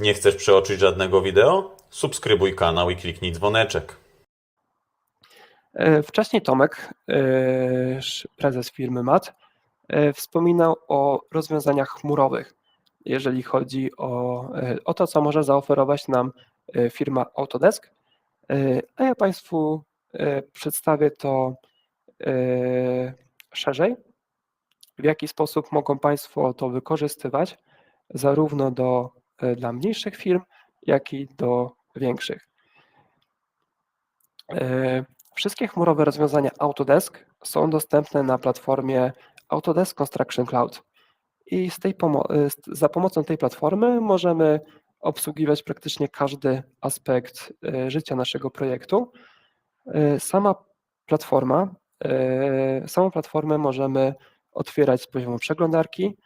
Nie chcesz przeoczyć żadnego wideo? Subskrybuj kanał i kliknij dzwoneczek. E, Wcześniej Tomek, e, prezes firmy MAT, e, wspominał o rozwiązaniach chmurowych, jeżeli chodzi o, o to, co może zaoferować nam firma Autodesk. A ja Państwu przedstawię to szerzej, w jaki sposób mogą Państwo to wykorzystywać, zarówno do, dla mniejszych firm, jak i do większych. E, Wszystkie chmurowe rozwiązania Autodesk są dostępne na platformie Autodesk Construction Cloud. I z tej pomo- e, za pomocą tej platformy możemy obsługiwać praktycznie każdy aspekt e, życia naszego projektu. E, Sama platforma, e, samą platformę możemy otwierać z poziomu przeglądarki,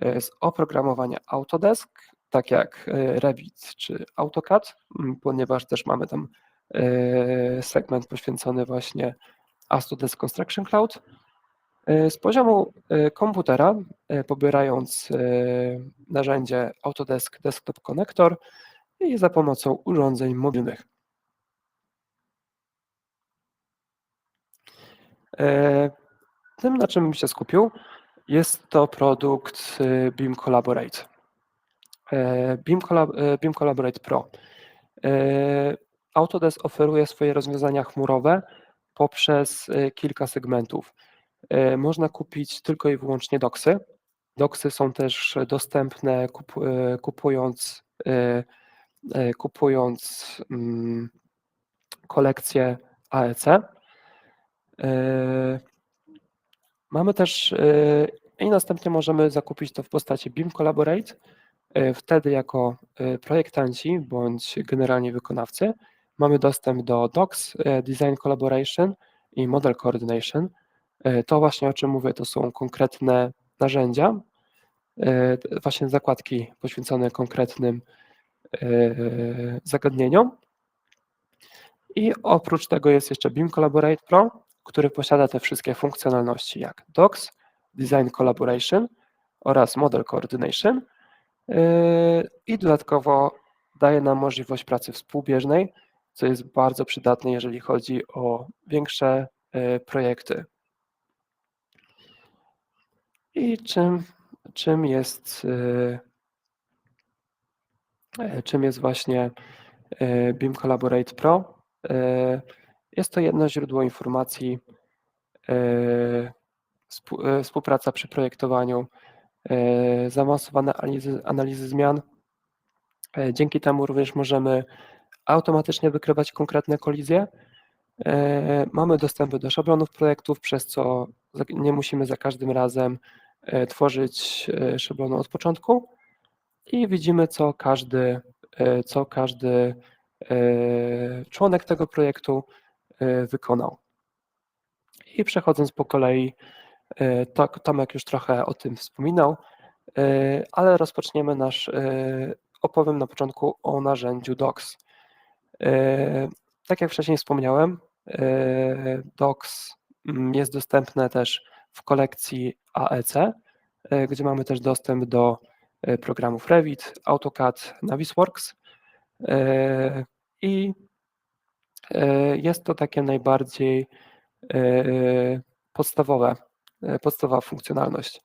e, z oprogramowania Autodesk, tak jak e, Revit czy AutoCAD, m, ponieważ też mamy tam e, segment poświęcony właśnie Autodesk Construction Cloud. E, Z poziomu komputera, pobierając narzędzie Autodesk Desktop Connector i za pomocą urządzeń mobilnych. Tym, na czym bym się skupił, jest to produkt BIM Collaborate. E, BIM, Collab- e, BIM Collaborate Pro. E, Autodesk oferuje swoje rozwiązania chmurowe poprzez kilka segmentów. Można kupić tylko i wyłącznie doksy. Doksy są też dostępne kup- kupując, kupując mm, kolekcję AEC. Mamy też i następnie możemy zakupić to w postaci BIM Collaborate, wtedy jako e, projektanci bądź generalnie wykonawcy mamy dostęp do Docs, e, Design Collaboration i Model Coordination. E, To właśnie o czym mówię, to są konkretne narzędzia, e, właśnie zakładki poświęcone konkretnym e, zagadnieniom. I oprócz tego jest jeszcze BIM Collaborate Pro, który posiada te wszystkie funkcjonalności jak Docs, Design Collaboration oraz Model Coordination. Yy, I dodatkowo daje nam możliwość pracy współbieżnej, co jest bardzo przydatne, jeżeli chodzi o większe yy, projekty. I czym, czym jest yy, yy, czym jest właśnie BIM Collaborate Pro? Jest to jedno źródło informacji, współ- współpraca przy projektowaniu, zaawansowane analizy, analizy zmian. Yy, Dzięki temu również możemy automatycznie wykrywać konkretne kolizje. Yy, Mamy dostęp do szablonów projektów, przez co nie musimy za każdym razem tworzyć szablonu od początku i widzimy, co każdy, co każdy członek tego projektu wykonał. I przechodząc po kolei, to- Tomek już trochę o tym wspominał, yy, ale rozpoczniemy nasz, yy, opowiem na początku o narzędziu Docs. Tak jak wcześniej wspomniałem, Docs mm, jest dostępne też w kolekcji AEC, gdzie mamy też dostęp do programów Revit, AutoCAD, Navisworks i jest to takie najbardziej podstawowe, podstawowa funkcjonalność.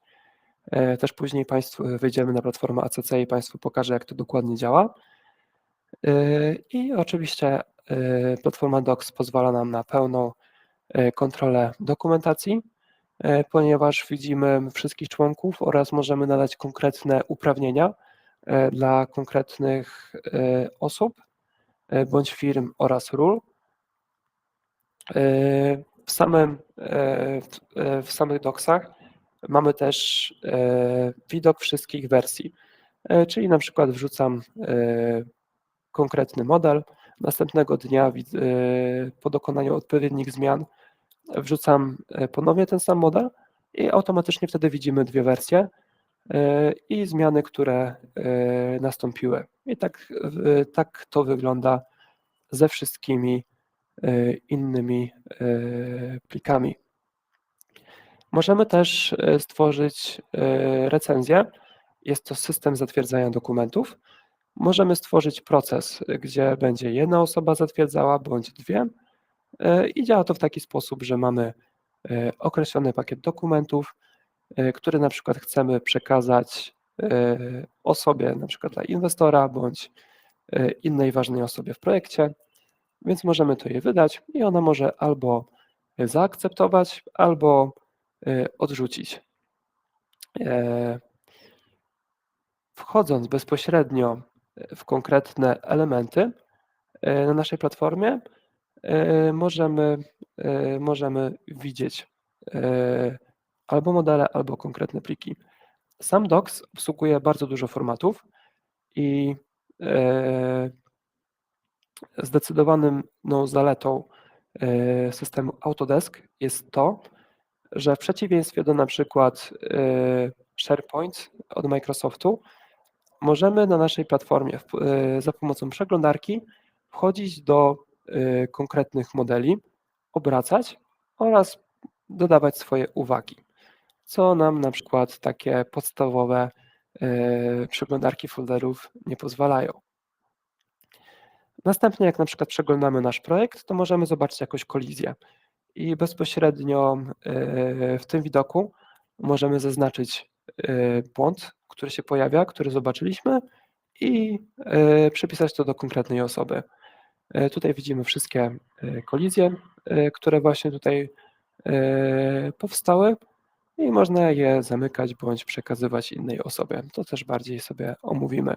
Yy, Też później Państwu wyjdziemy na platformę ACC i Państwu pokażę, jak to dokładnie działa. I oczywiście platforma Docs pozwala nam na pełną kontrolę dokumentacji, ponieważ widzimy wszystkich członków oraz możemy nadać konkretne uprawnienia dla konkretnych osób bądź firm oraz ról. W, samym, w, yy, w samych doksach. Mamy też yy, widok wszystkich wersji, czyli na przykład wrzucam konkretny model, następnego dnia po dokonaniu odpowiednich zmian wrzucam ponownie ten sam model i automatycznie wtedy widzimy dwie wersje i zmiany, które nastąpiły. I tak, tak to wygląda ze wszystkimi innymi yy, plikami. Możemy też yy, stworzyć recenzję. Jest to system zatwierdzania dokumentów. możemy stworzyć proces, gdzie będzie jedna osoba zatwierdzała bądź dwie e, i działa to w taki sposób, że mamy e, określony pakiet dokumentów, e, który na przykład chcemy przekazać e, osobie, na przykład dla inwestora bądź e, innej ważnej osobie w projekcie, więc możemy to jej wydać i ona może albo zaakceptować, albo e, odrzucić. E, Wchodząc bezpośrednio w konkretne elementy e, na naszej platformie, e, możemy, e, możemy widzieć e, albo modele, albo konkretne pliki. Sam Docs obsługuje bardzo dużo formatów i zdecydowanym no, zaletą e, systemu Autodesk jest to, że w przeciwieństwie do na przykład e, SharePoint od Microsoftu, możemy na naszej platformie e, za pomocą przeglądarki wchodzić do konkretnych modeli, obracać oraz dodawać swoje uwagi, co nam na przykład takie podstawowe przeglądarki folderów nie pozwalają. Następnie, jak na przykład przeglądamy nasz projekt, to możemy zobaczyć jakąś kolizję i bezpośrednio e, w tym widoku możemy zaznaczyć e, błąd, który się pojawia, który zobaczyliśmy i e, przypisać to do konkretnej osoby. Tutaj widzimy wszystkie kolizje, które właśnie tutaj powstały i można je zamykać bądź przekazywać innej osobie. To też bardziej sobie omówimy.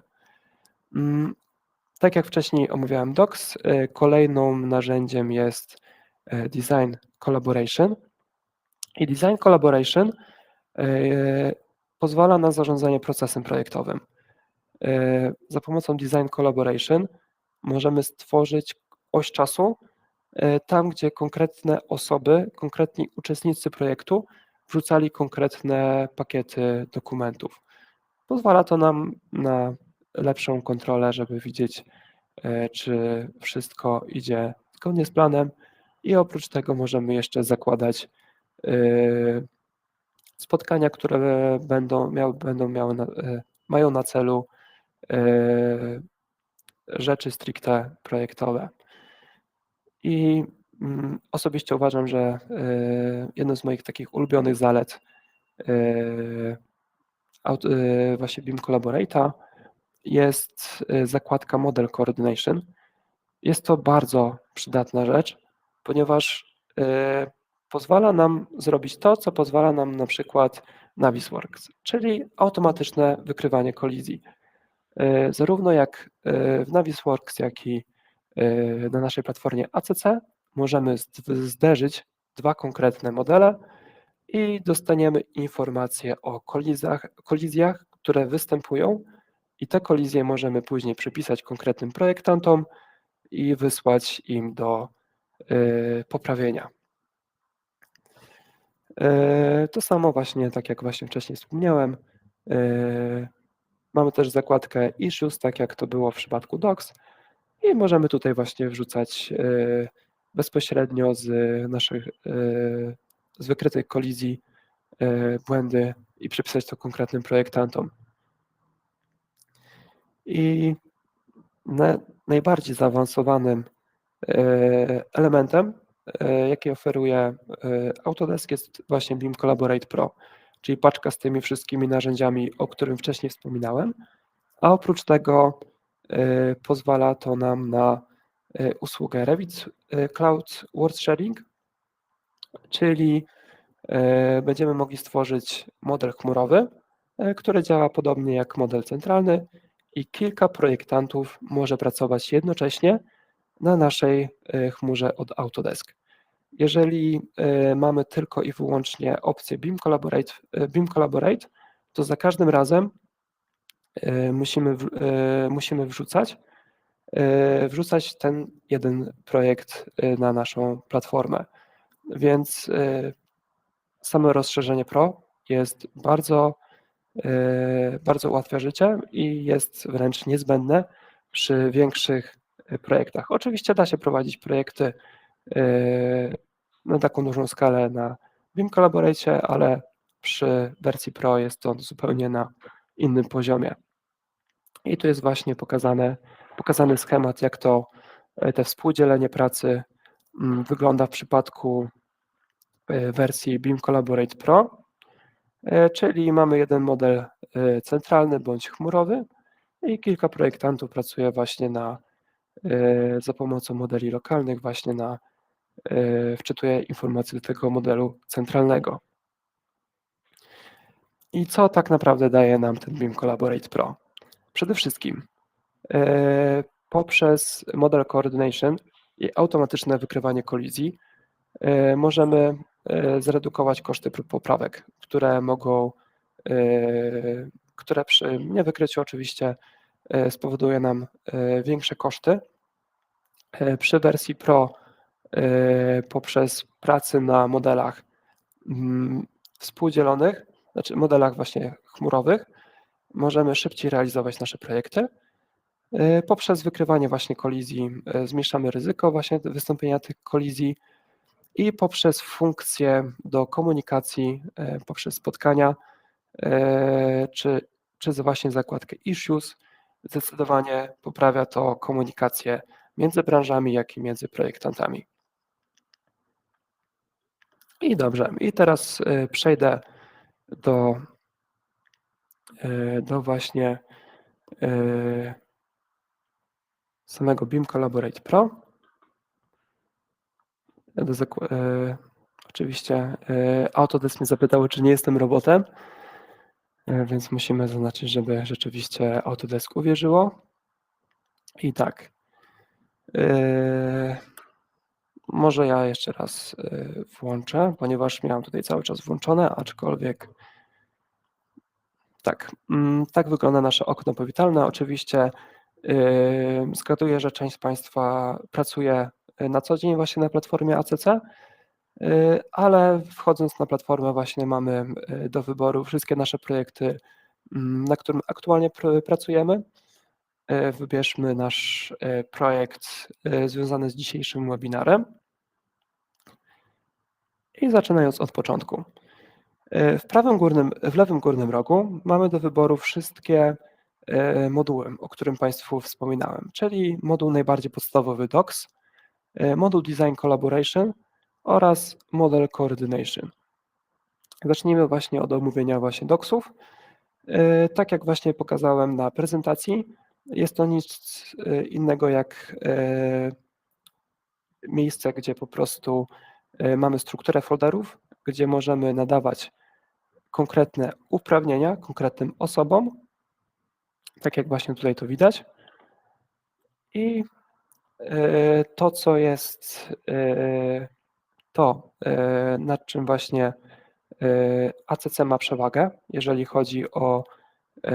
Tak jak wcześniej omawiałem Docs, e, kolejną narzędziem jest e, Design Collaboration. I Design Collaboration e, pozwala na zarządzanie procesem projektowym. Za pomocą Design Collaboration możemy stworzyć oś czasu tam, gdzie konkretne osoby, konkretni uczestnicy projektu wrzucali konkretne pakiety dokumentów. Pozwala to nam na lepszą kontrolę, żeby widzieć, e, czy wszystko idzie zgodnie z planem i oprócz tego możemy jeszcze zakładać e, spotkania, które będą miały, będą miały e, mają na celu rzeczy stricte projektowe. I mm, osobiście uważam, że jedną z moich takich ulubionych zalet właśnie BIM Collaborate'a jest e, zakładka Model Coordination. Jest to bardzo przydatna rzecz, ponieważ e, pozwala nam zrobić to, co pozwala nam na przykład Navisworks, czyli automatyczne wykrywanie kolizji. E, Zarówno jak w Navisworks, jak i na naszej platformie ACC możemy zd- zderzyć dwa konkretne modele i dostaniemy informacje o kolizjach, kolizjach, które występują i te kolizje możemy później przypisać konkretnym projektantom i wysłać im do e, poprawienia. E, To samo właśnie, tak jak właśnie wcześniej wspomniałem, e, mamy też zakładkę Issues, tak jak to było w przypadku Docs i możemy tutaj właśnie wrzucać bezpośrednio z naszych, z wykrytych kolizji błędy i przypisać to konkretnym projektantom. I na, najbardziej zaawansowanym e, elementem, e, jaki oferuje e, Autodesk jest właśnie BIM Collaborate Pro, czyli paczka z tymi wszystkimi narzędziami, o którym wcześniej wspominałem, a oprócz tego pozwala to nam na usługę Revit Cloud Word Sharing, czyli będziemy mogli stworzyć model chmurowy, który działa podobnie jak model centralny i kilka projektantów może pracować jednocześnie na naszej e, chmurze od Autodesk. Jeżeli e, mamy tylko i wyłącznie opcję BIM Collaborate, e, BIM Collaborate to za każdym razem musimy, musimy wrzucać, wrzucać ten jeden projekt na naszą platformę. Więc same rozszerzenie Pro jest bardzo, bardzo ułatwia życie i jest wręcz niezbędne przy większych projektach. Oczywiście da się prowadzić projekty e, na taką dużą skalę na BIM Collaborate, ale przy wersji Pro jest to zupełnie na innym poziomie. I tu jest właśnie pokazane, pokazany schemat, jak to e, te współdzielenie pracy mm, wygląda w przypadku wersji Beam Collaborate Pro, czyli mamy jeden model e, centralny bądź chmurowy i kilka projektantów pracuje właśnie na, e, za pomocą modeli lokalnych właśnie na, e, wczytuje informacje do tego modelu centralnego. I co tak naprawdę daje nam ten Beam Collaborate Pro? Przede wszystkim e, poprzez model coordination i automatyczne wykrywanie kolizji e, możemy e, zredukować koszty prób poprawek, które mogą, e, które przy niewykryciu oczywiście e, spowoduje nam e, większe koszty. Przy wersji Pro poprzez pracę na modelach mm, współdzielonych, znaczy modelach właśnie chmurowych, możemy szybciej realizować nasze projekty. Poprzez wykrywanie właśnie kolizji zmniejszamy ryzyko właśnie wystąpienia tych kolizji i poprzez funkcje do komunikacji, e, poprzez spotkania, e, czy, czy właśnie zakładkę issues, zdecydowanie poprawia to komunikację między branżami, jak i między projektantami. I dobrze, i teraz e, przejdę do, do właśnie samego Beam Collaborate Pro. Zakła- e, oczywiście e, Autodesk mnie zapytało, czy nie jestem robotem, e, więc musimy zaznaczyć, żeby rzeczywiście Autodesk uwierzyło. I tak. e, Może ja jeszcze raz e, włączę, ponieważ miałem tutaj cały czas włączone, aczkolwiek tak, mm, tak wygląda nasze okno powitalne. Oczywiście zgaduję, że część z Państwa pracuje na co dzień właśnie na platformie ACC, yy, ale wchodząc na platformę właśnie mamy y, do wyboru wszystkie nasze projekty, mm, na którym aktualnie pr- pracujemy. Yy, Wybierzmy nasz y, projekt y, związany z dzisiejszym webinarem. I zaczynając od początku. Y, W prawym górnym, w lewym górnym rogu mamy do wyboru wszystkie y, moduły, o którym Państwu wspominałem, czyli moduł najbardziej podstawowy Docs, y, moduł Design Collaboration oraz Model Coordination. Zacznijmy właśnie od omówienia właśnie Docsów. Y, Tak jak właśnie pokazałem na prezentacji, jest to nic y, innego jak miejsce, gdzie po prostu mamy strukturę folderów, gdzie możemy nadawać konkretne uprawnienia konkretnym osobom, tak jak właśnie tutaj to widać. I e, to, co jest e, to, e, nad czym właśnie e, ACC ma przewagę, jeżeli chodzi o e,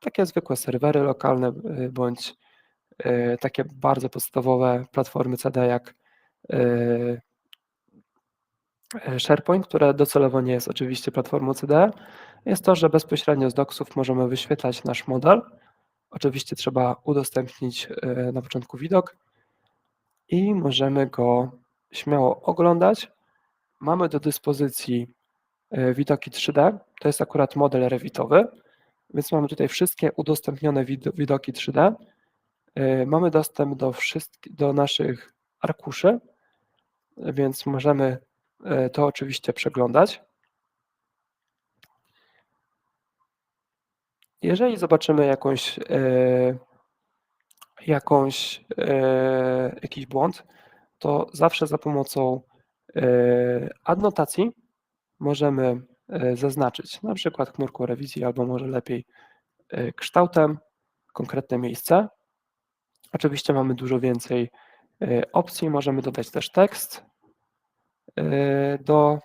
takie zwykłe serwery lokalne e, bądź e, takie bardzo podstawowe platformy CD jak e, e, SharePoint, które docelowo nie jest oczywiście platformą CDE, jest to, że bezpośrednio z docsów możemy wyświetlać nasz model. Oczywiście trzeba udostępnić e, na początku widok i możemy go śmiało oglądać. Mamy do dyspozycji e, widoki 3D, to jest akurat model rewitowy, więc mamy tutaj wszystkie udostępnione wid- widoki 3D. E, Mamy dostęp do, wszystkich, do naszych arkuszy, więc możemy to oczywiście przeglądać. Jeżeli zobaczymy jakąś, e, jakąś, e, jakiś błąd, to zawsze za pomocą e, adnotacji możemy zaznaczyć na przykład chmurką rewizji albo może lepiej kształtem konkretne miejsce. Oczywiście mamy dużo więcej opcji, możemy dodać też tekst do,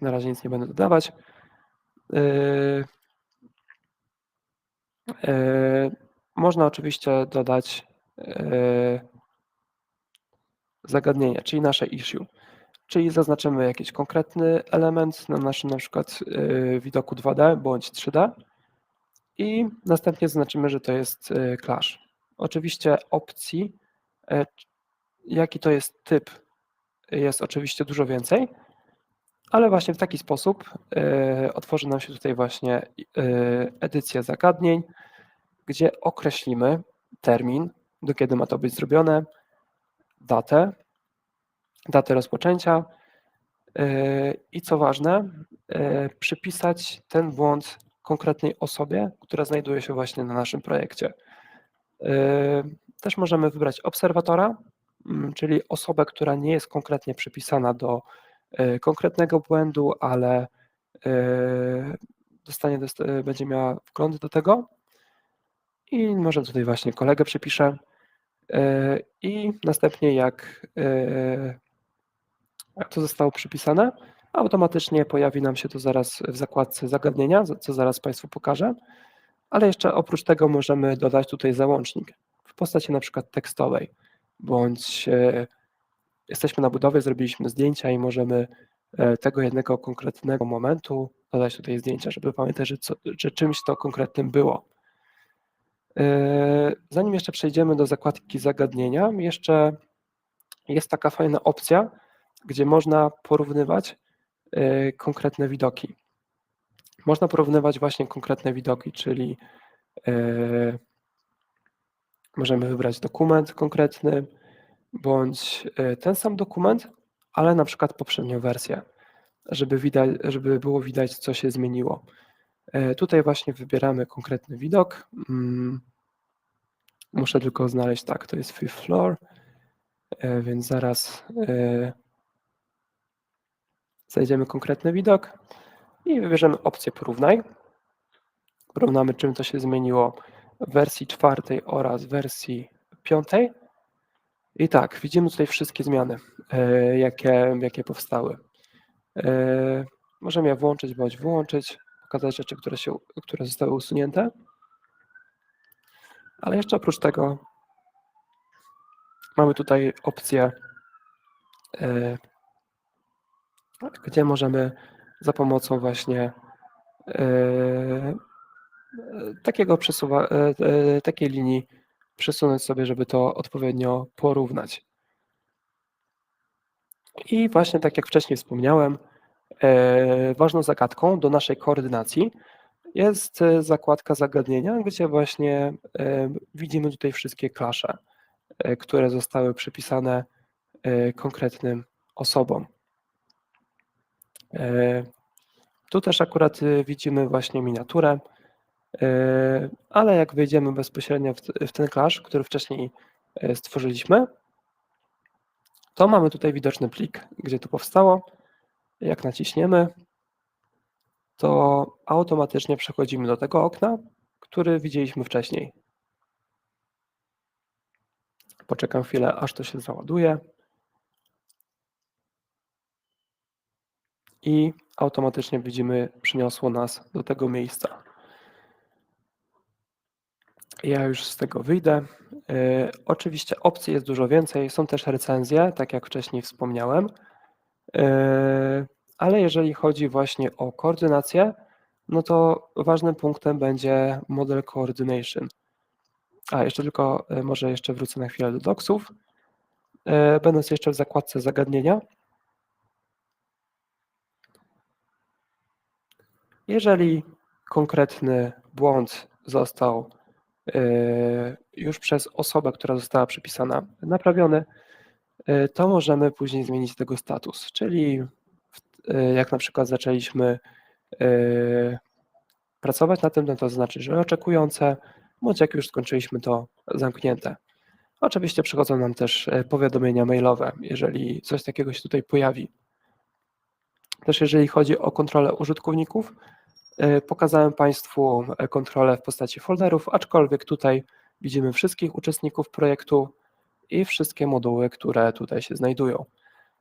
na razie nic nie będę dodawać. E, Można oczywiście dodać e, zagadnienie, czyli nasze issue, czyli zaznaczymy jakiś konkretny element na naszym na przykład e, widoku 2D bądź 3D i następnie zaznaczymy, że to jest clash. Oczywiście opcji, jaki to jest typ, jest oczywiście dużo więcej, ale właśnie w taki sposób e, otworzy nam się tutaj właśnie e, edycja zagadnień, gdzie określimy termin, do kiedy ma to być zrobione, datę, datę rozpoczęcia yy, i co ważne, przypisać ten błąd konkretnej osobie, która znajduje się właśnie na naszym projekcie. Też możemy wybrać obserwatora, czyli osobę, która nie jest konkretnie przypisana do konkretnego błędu, ale yy, dostanie, dost- yy, będzie miała wgląd do tego. I może tutaj właśnie kolegę przypiszę. I następnie jak, to zostało przypisane, automatycznie pojawi nam się to zaraz w zakładce zagadnienia, za- co zaraz Państwu pokażę. Ale jeszcze oprócz tego możemy dodać tutaj załącznik w postaci na przykład tekstowej, bądź e, jesteśmy na budowie, zrobiliśmy zdjęcia i możemy e, tego jednego konkretnego momentu dodać tutaj zdjęcia, żeby pamiętać, że, co, że czymś to konkretnym było. E, Zanim jeszcze przejdziemy do zakładki zagadnienia, jeszcze jest taka fajna opcja, gdzie można porównywać e, konkretne widoki. Można porównywać właśnie konkretne widoki, czyli możemy wybrać dokument konkretny, bądź e, ten sam dokument, ale na przykład poprzednią wersję, żeby, widać, żeby było widać, co się zmieniło. E, Tutaj właśnie wybieramy konkretny widok. Mm, Muszę tylko znaleźć, tak, to jest fifth floor, e, więc zaraz znajdziemy konkretny widok i wybierzemy opcję porównaj. Porównamy, czym to się zmieniło w wersji czwartej oraz wersji piątej. I tak, widzimy tutaj wszystkie zmiany, e, jakie, jakie powstały. E, Możemy je włączyć bądź wyłączyć, pokazać rzeczy, które, się, które zostały usunięte. Ale jeszcze oprócz tego mamy tutaj opcję, e, gdzie możemy za pomocą właśnie takiego przesuwa, takiej linii przesunąć sobie, żeby to odpowiednio porównać. I właśnie tak jak wcześniej wspomniałem, e, ważną zagadką do naszej koordynacji jest e, zakładka zagadnienia, gdzie właśnie e, widzimy tutaj wszystkie klasze, które zostały przypisane konkretnym osobom. Tu też akurat widzimy właśnie miniaturę, ale jak wejdziemy bezpośrednio w ten clash, który wcześniej e, stworzyliśmy, to mamy tutaj widoczny plik, gdzie to powstało. Jak naciśniemy, to automatycznie przechodzimy do tego okna, który widzieliśmy wcześniej. Poczekam chwilę, aż to się załaduje. I automatycznie widzimy, przyniosło nas do tego miejsca. Ja już z tego wyjdę. E, Oczywiście opcji jest dużo więcej. Są też recenzje, tak jak wcześniej wspomniałem. E, Ale jeżeli chodzi właśnie o koordynację, no to ważnym punktem będzie model coordination. A jeszcze tylko, e, może jeszcze wrócę na chwilę do docsów. E, Będąc jeszcze w zakładce zagadnienia. Jeżeli konkretny błąd został już przez osobę, która została przypisana, naprawiony, to możemy później zmienić tego status. Czyli e, jak na przykład zaczęliśmy e, pracować na tym, no to znaczy, że oczekujące, bądź jak już skończyliśmy to zamknięte. Oczywiście przychodzą nam też powiadomienia mailowe, jeżeli coś takiego się tutaj pojawi. Też jeżeli chodzi o kontrolę użytkowników, pokazałem Państwu e, kontrolę w postaci folderów, aczkolwiek tutaj widzimy wszystkich uczestników projektu i wszystkie moduły, które tutaj się znajdują.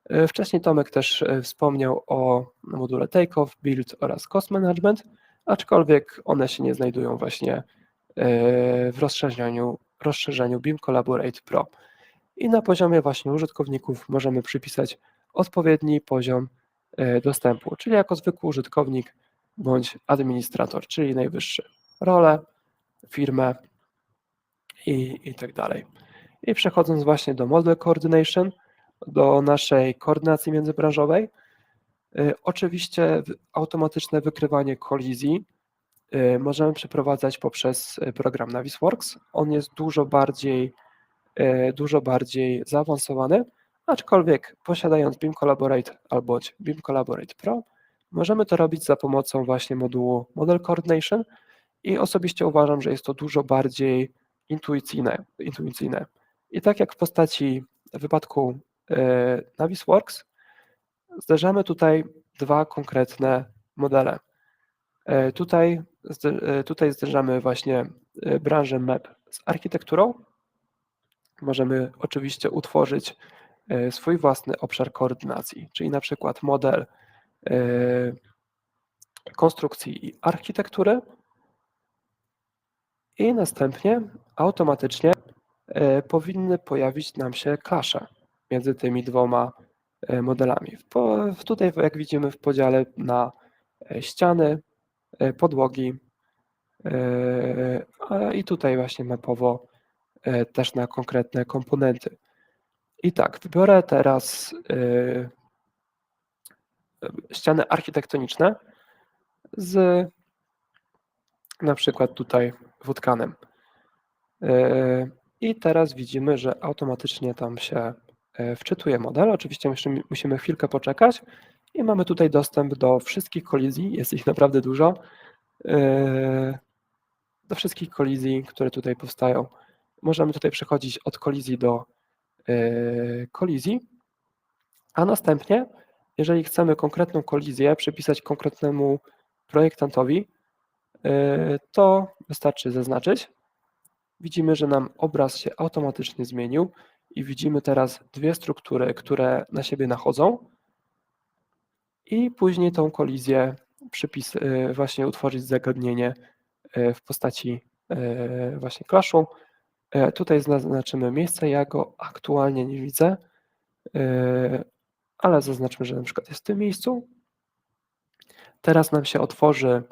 E, Wcześniej Tomek też e, wspomniał o module Takeoff, Build oraz Cost Management, aczkolwiek one się nie znajdują właśnie e, w rozszerzeniu, rozszerzeniu BIM Collaborate Pro. I na poziomie właśnie użytkowników możemy przypisać odpowiedni poziom e, dostępu, czyli jako zwykły użytkownik bądź administrator, czyli najwyższy. Rolę, firmę i, i tak dalej. I przechodząc właśnie do Model Coordination, do naszej koordynacji międzybranżowej, y, oczywiście automatyczne wykrywanie kolizji y, możemy przeprowadzać poprzez y, program Navisworks. On jest dużo bardziej, dużo bardziej zaawansowany, aczkolwiek posiadając BIM Collaborate albo BIM Collaborate Pro, możemy to robić za pomocą właśnie modułu Model Coordination i osobiście uważam, że jest to dużo bardziej intuicyjne. intuicyjne. I tak jak w postaci w wypadku y, Navisworks, zderzamy tutaj dwa konkretne modele. E, Tutaj, e, tutaj zderzamy właśnie e, branżę MEP z architekturą. Możemy oczywiście utworzyć e, swój własny obszar koordynacji, czyli na przykład model e, konstrukcji i architektury i następnie automatycznie e, powinny pojawić nam się klasze między tymi dwoma e, modelami. Tutaj, jak widzimy, w podziale na e, ściany, e, podłogi e, i tutaj właśnie mapowo e, też na konkretne komponenty. I tak, wybiorę teraz e, ściany architektoniczne z na przykład tutaj wódkanem. E, I teraz widzimy, że automatycznie tam się e, wczytuje model. Oczywiście musimy, chwilkę poczekać i mamy tutaj dostęp do wszystkich kolizji, jest ich naprawdę dużo, e, do wszystkich kolizji, które tutaj powstają. Możemy tutaj przechodzić od kolizji do kolizji, a następnie, jeżeli chcemy konkretną kolizję przypisać konkretnemu projektantowi, e, to wystarczy zaznaczyć. Widzimy, że nam obraz się automatycznie zmienił i widzimy teraz dwie struktury, które na siebie nachodzą i później tą kolizję przypis, e, właśnie utworzyć zagadnienie e, w postaci właśnie clashu. E, Tutaj zaznaczymy miejsce, ja go aktualnie nie widzę, ale zaznaczmy, że na przykład jest w tym miejscu. Teraz nam się otworzy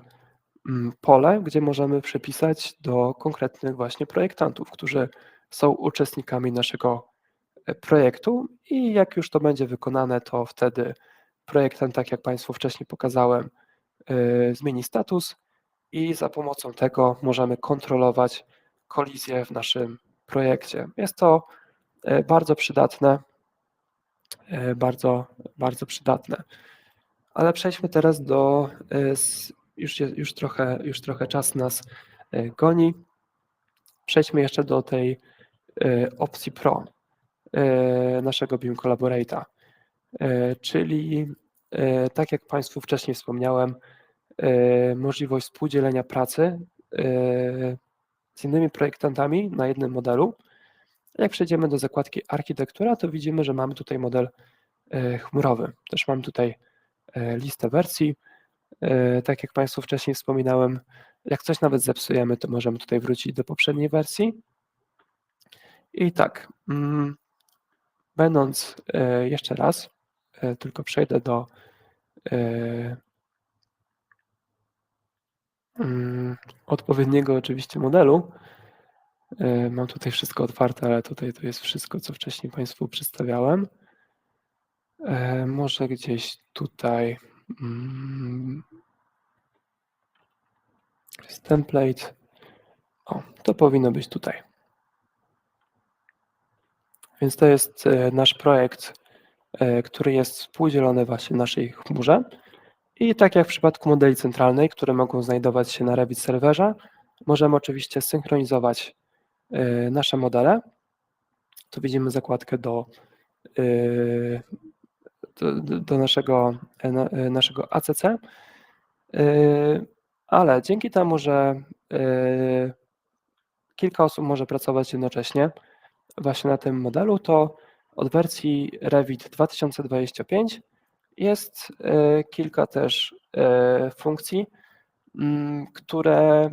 mm, pole, gdzie możemy przypisać do konkretnych właśnie projektantów, którzy są uczestnikami naszego e, projektu i jak już to będzie wykonane, to wtedy projektant, tak jak Państwu wcześniej pokazałem, e, zmieni status i za pomocą tego możemy kontrolować kolizję w naszym projekcie. Jest to e, bardzo przydatne, bardzo, bardzo przydatne. Ale przejdźmy teraz do, e, już, już, trochę, już trochę czas nas e, goni. Przejdźmy jeszcze do tej e, opcji Pro e, naszego BIM Collaborate'a, E, czyli e, tak jak Państwu wcześniej wspomniałem, e, możliwość współdzielenia pracy e, z innymi projektantami na jednym modelu. Jak przejdziemy do zakładki architektura, to widzimy, że mamy tutaj model e, chmurowy. Też mam tutaj e, listę wersji. E, Tak jak Państwu wcześniej wspominałem, jak coś nawet zepsujemy, to możemy tutaj wrócić do poprzedniej wersji. I tak, mm, będąc jeszcze raz, tylko przejdę do mm, odpowiedniego oczywiście modelu. E, Mam tutaj wszystko otwarte, ale tutaj to jest wszystko, co wcześniej Państwu przedstawiałem. E, Może gdzieś tutaj mm, jest template. O, to powinno być tutaj. Więc to jest e, nasz projekt, który jest współdzielony właśnie w naszej chmurze. I tak jak w przypadku modeli centralnej, które mogą znajdować się na Revit serwerze, możemy oczywiście synchronizować nasze modele. Tu widzimy zakładkę do, e, do, naszego, e, na- e, naszego ACC, E, ale dzięki temu, że e, kilka osób może pracować jednocześnie właśnie na tym modelu, to od wersji Revit 2025 jest e, kilka też e, funkcji, które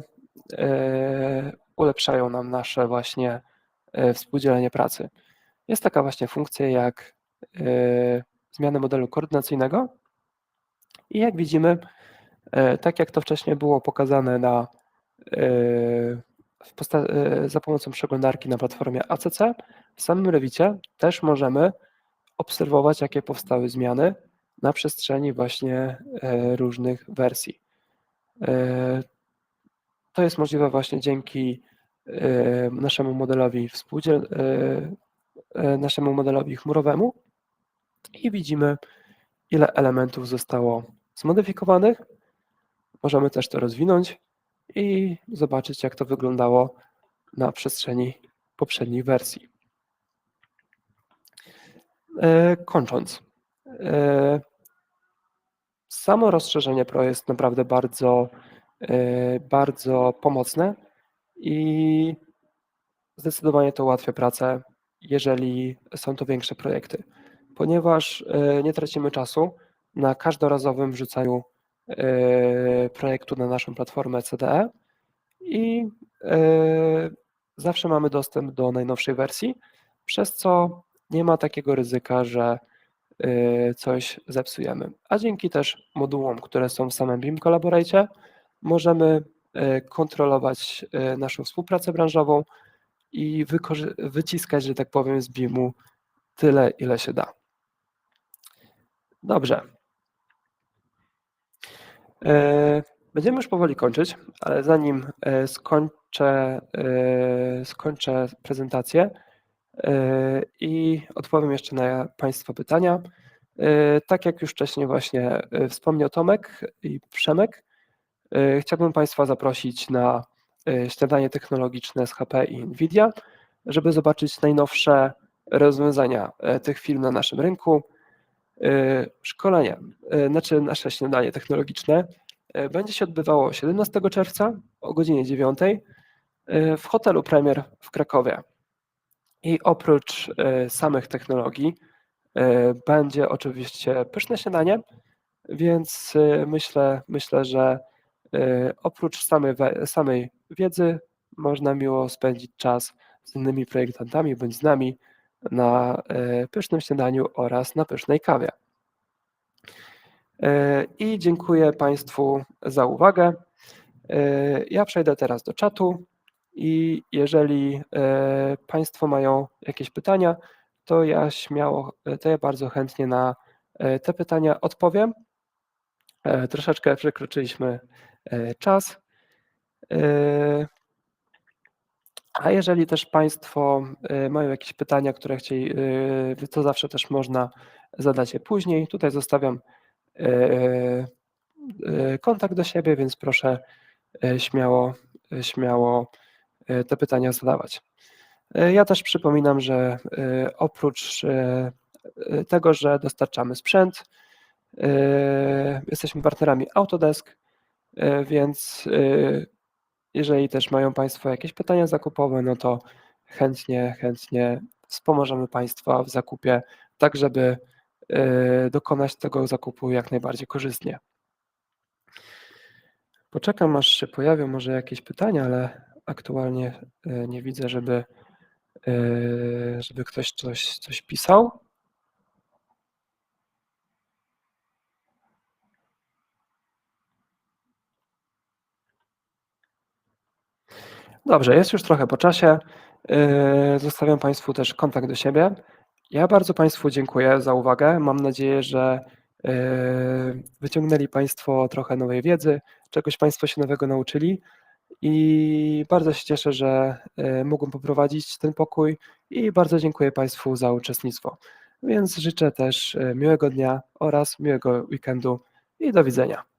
e, ulepszają nam nasze właśnie e, współdzielenie pracy. Jest taka właśnie funkcja jak e, zmiana modelu koordynacyjnego i jak widzimy, e, tak jak to wcześniej było pokazane na, za pomocą przeglądarki na platformie ACC, w samym Revicie też możemy obserwować, jakie powstały zmiany na przestrzeni właśnie różnych wersji. To jest możliwe właśnie dzięki naszemu modelowi współdziel, e, e, naszemu modelowi chmurowemu i widzimy, ile elementów zostało zmodyfikowanych. Możemy też to rozwinąć i zobaczyć, jak to wyglądało na przestrzeni poprzednich wersji. E, Kończąc, samo rozszerzenie Pro jest naprawdę bardzo, bardzo pomocne i zdecydowanie to ułatwia pracę, jeżeli są to większe projekty, ponieważ e, nie tracimy czasu na każdorazowym wrzucaniu e, projektu na naszą platformę CDE i e, zawsze mamy dostęp do najnowszej wersji, przez co nie ma takiego ryzyka, że coś zepsujemy. A dzięki też modułom, które są w samym BIM Collaborate, możemy y, kontrolować y, naszą współpracę branżową i wyciskać, że tak powiem, z BIM-u tyle, ile się da. Dobrze. E, Będziemy już powoli kończyć, ale zanim e, skończę, e, skończę prezentację e, i odpowiem jeszcze na Państwa pytania. e, Tak jak już wcześniej właśnie e, wspomniał Tomek i Przemek, e, chciałbym Państwa zaprosić na e, śniadanie technologiczne z HP i NVIDIA, żeby zobaczyć najnowsze rozwiązania e, tych firm na naszym rynku. E, Szkolenie, e, znaczy nasze śniadanie technologiczne e, będzie się odbywało 17 czerwca o godzinie 9 e, w hotelu Premier w Krakowie. I oprócz e, samych technologii e, będzie oczywiście pyszne śniadanie, więc e, myślę, myślę, że e, oprócz samej, samej wiedzy można miło spędzić czas z innymi projektantami bądź z nami na e, pysznym śniadaniu oraz na pysznej kawie. E, I dziękuję Państwu za uwagę. E, Ja przejdę teraz do czatu i jeżeli e, Państwo mają jakieś pytania, to ja śmiało, to ja bardzo chętnie na e, te pytania odpowiem. E, Troszeczkę przekroczyliśmy e, czas. E, A jeżeli też Państwo e, mają jakieś pytania, które chcieli, e, to zawsze też można zadać je później. Tutaj zostawiam e, e, kontakt do siebie, więc proszę e, śmiało, e, śmiało e, te pytania zadawać. E, Ja też przypominam, że e, oprócz e, e, tego, że dostarczamy sprzęt, e, jesteśmy partnerami Autodesk, e, więc e, jeżeli też mają Państwo jakieś pytania zakupowe, no to chętnie, chętnie wspomożemy Państwa w zakupie, tak żeby e, dokonać tego zakupu jak najbardziej korzystnie. Poczekam, aż się pojawią może jakieś pytania, ale aktualnie e, nie widzę, żeby, e, żeby ktoś coś, coś pisał. Dobrze, jest już trochę po czasie. E, Zostawiam Państwu też kontakt do siebie. Ja bardzo Państwu dziękuję za uwagę. Mam nadzieję, że e, wyciągnęli Państwo trochę nowej wiedzy, czegoś Państwo się nowego nauczyli i bardzo się cieszę, że e, mogłem poprowadzić ten pokój i bardzo dziękuję Państwu za uczestnictwo. Więc życzę też miłego dnia oraz miłego weekendu i do widzenia.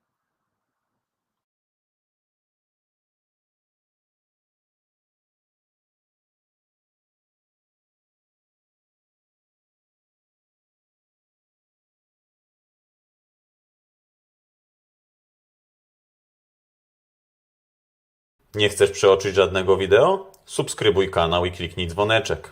Nie chcesz przeoczyć żadnego wideo? Subskrybuj kanał i kliknij dzwoneczek.